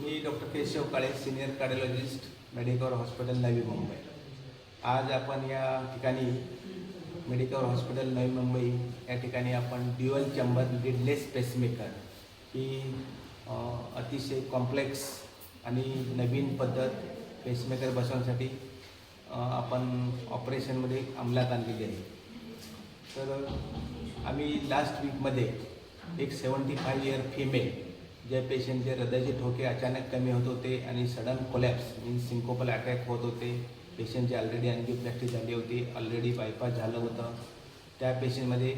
मी doctor Keshav Kale senior cardiologist medical hospital Navi Mumbai. आज आपण या ठिकाणी मेडिकल हॉस्पिटल नवी मुंबई या ठिकाणी आपण ड्युअल चंबर लिडलेस पेसमेकर ही अतिशय कॉम्प्लेक्स आणि नवीन पद्धत पेसमेकर बसवण्यासाठी आपण ऑपरेशनमध्ये अंमलात आणलेली आहे. तर आम्ही लास्ट वीकमध्ये एक सेवन्टी फाय इयर फिमेल ज्या पेशंटचे हृदयाचे ठोके अचानक कमी होत होते आणि sudden collapse means syncopal attack होत होते. पेशंटची ऑलरेडी अँजिओप्लास्टी झाली होती. ऑलरेडी बायपास झालं होतं. त्या पेशंटमध्ये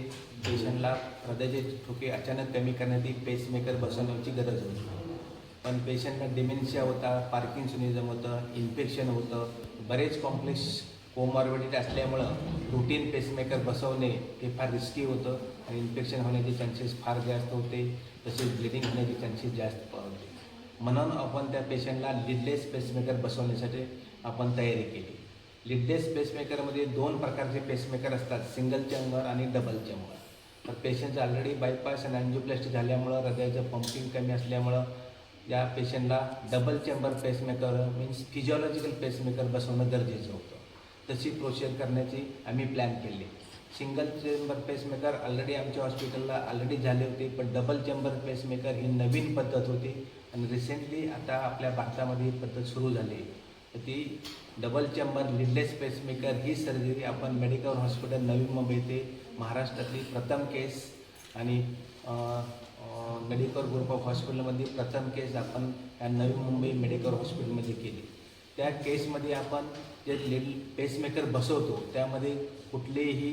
पेशंटला हृदयाचे ठोके अचानक कमी करण्यासाठी पेसमेकर बसवण्याची गरज होती. पण पेशंटला डिमेन्शिया होता पार्किन्सनिझम होतं इन्फेक्शन होतं. बरेच कॉम्प्लेक्स कोमॉर्बिडिटी असल्यामुळं रुटीन पेसमेकर बसवणे हे फार रिस्की होतं आणि इन्फेक्शन होण्याचे चान्सेस फार जास्त होते. तसेच ब्लिडिंग होण्याचे चान्सेस जास्त होते. म्हणून आपण त्या पेशंटला लिडलेस पेसमेकर बसवण्यासाठी आपण तयारी केली. लिडलेस पेसमेकरमध्ये दोन प्रकारचे पेसमेकर असतात सिंगल चेंबर आणि डबल चेंबर तर पेशंटचं ऑलरेडी बायपास आणि अँजिओप्लास्टी झाल्यामुळं हृदयाचं पंपिंग कमी असल्यामुळं या पेशंटला double chamber pacemaker means physiological pacemaker बसवणं गरजेचं होतं. तशी प्रोसिजर करण्याची आम्ही प्लॅन केली. सिंगल चेंबर पेसमेकर ऑलरेडी आमच्या हॉस्पिटलला ऑलरेडी झाले होते पण डबल चेंबर पेसमेकर ही नवीन पद्धत होती. आणि रिसेंटली आता आपल्या भारतामध्ये ही पद्धत सुरू झाली. तर ती डबल चेंबर लिडलेस पेसमेकर ही सर्जरी आपण मेडिकल हॉस्पिटल नवी मुंबई येथे महाराष्ट्रातली प्रथम केस आणि मेडिकल ग्रुप ऑफ हॉस्पिटलमध्ये प्रथम केस आपण या नवी मुंबई मेडिकल हॉस्पिटलमध्ये केली. त्या केसमध्ये आपण जे लेब पेसमेकर बसवतो त्यामध्ये कुठलीही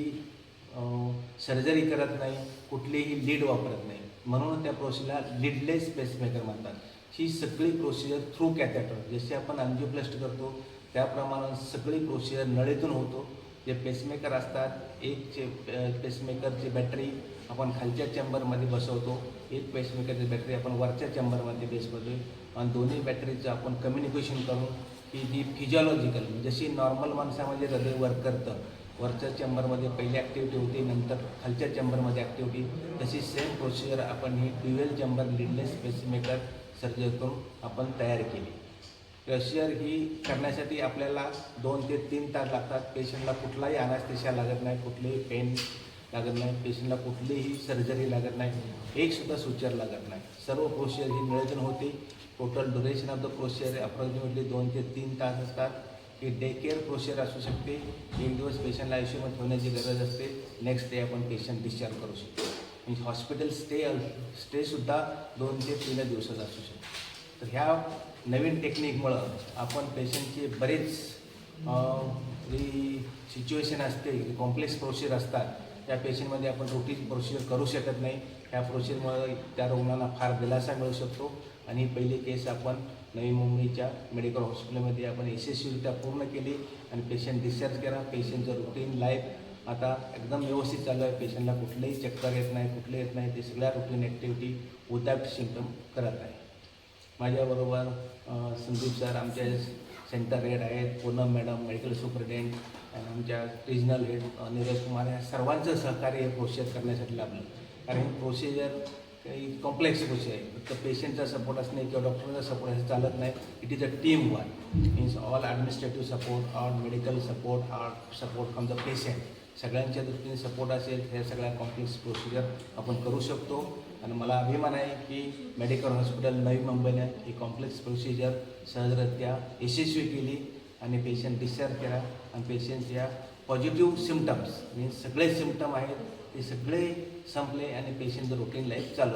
सर्जरी करत नाही कुठलीही लीड वापरत नाही. म्हणून त्या प्रोसिजरला लिडलेस पेसमेकर म्हणतात. ही सगळी प्रोसिजर थ्रू कॅथेटर जशी आपण अंजिओप्लास्ट करतो त्याप्रमाणे सगळी प्रोसिजर नळीतून होतो. जे पेसमेकर असतात एक चे पेसमेकरची बॅटरी आपण खालच्या चेंबरमध्ये बसवतो. एक पेसमेकरची बॅटरी आपण वरच्या चेंबरमध्ये बेस करतो आणि दोन्ही बॅटरीचं आपण कम्युनिकेशन करून ही जी फिजिओलॉजिकल जशी नॉर्मल माणसामध्ये हृदय वर्क करतं. वरच्या चेंबरमध्ये पहिली ॲक्टिव्हिटी होती नंतर खालच्या चेंबरमध्ये ॲक्टिव्हिटी तशी सेम प्रोसिजर आपण ही dual chamber leadless pacemaker surgery करून आपण तयार केली. प्रोसिजर ही करण्यासाठी आपल्याला दोन ते तीन तास लागतात. पेशंटला कुठलाही अनास्थेशिया लागत नाही कुठलीही पेन लागत नाही. पेशंटला कुठलीही सर्जरी लागत नाही. एकसुद्धा सुचर लागत नाही. सर्व प्रोसिजर ही नियोजन होती. Total duration of the procedure approximately दोन ते तीन तास असतात. ही डे केअर प्रोसिजर असू शकते. एक दिवस पेशंटला आयुष्यमध्ये ठेवण्याची गरज असते. नेक्स्ट डे आपण पेशंट डिस्चार्ज करू शकतो. म्हणजे हॉस्पिटल स्टे स्टेसुद्धा दोन ते तीन दिवसाचा असू शकतो. तर ह्या नवीन टेक्निकमुळं आपण पेशंटचे बरेच जी सिच्युएशन असते कॉम्प्लेक्स प्रोसिजर असतात त्या पेशंटमध्ये आपण रुटीन प्रोसिजर करू शकत नाही. ह्या प्रोसिजरमुळे त्या रुग्णाला फार दिलासा मिळू शकतो. आणि पहिली केस आपण नवी मुंबईच्या मेडिकल हॉस्पिटलमध्ये आपण यशस्वीरित्या पूर्ण केली आणि पेशंट डिस्चार्ज केला. पेशंटचं रुटीन लाईफ आता एकदम व्यवस्थित चालू आहे. पेशंटला कुठलंही चक्कर येत नाही कुठले येत नाही. ते सगळ्या रुटीन ॲक्टिव्हिटी विदाउट सिम्टम करत आहे. माझ्याबरोबर संदीप सर आमच्या सेंटर हेड आहेत. पूनम मॅडम मेडिकल सुपरिटेंडेंट आणि आमच्या रिजनल हेड नीरज कुमार या सर्वांचं सहकार्य हे प्रोसिजर करण्यासाठी लाभलं कारण प्रोसिजर काही कॉम्प्लेक्स गोष्टी आहे फक्त पेशंटचा सपोर्ट असणे किंवा डॉक्टरचा सपोर्ट असं चालत नाही. It is a team work means all administrative support or medical support or support from the patient सगळ्यांच्या दृष्टीने सपोर्ट असेल ह्या सगळ्या कॉम्प्लेक्स प्रोसिजर आपण करू शकतो. आणि मला अभिमान आहे की मेडिकल हॉस्पिटल नवी मुंबईने ही कॉम्प्लेक्स प्रोसिजर सहजरित्या यशस्वी केली आणि पेशंट डिस्चार्ज केला. आणि पेशंटच्या पॉझिटिव्ह सिमटम्स मीन्स सगळे सिमटम आहेत. ते सगळे संपले आणि पेशंटचं रुटीन लाईफ चालू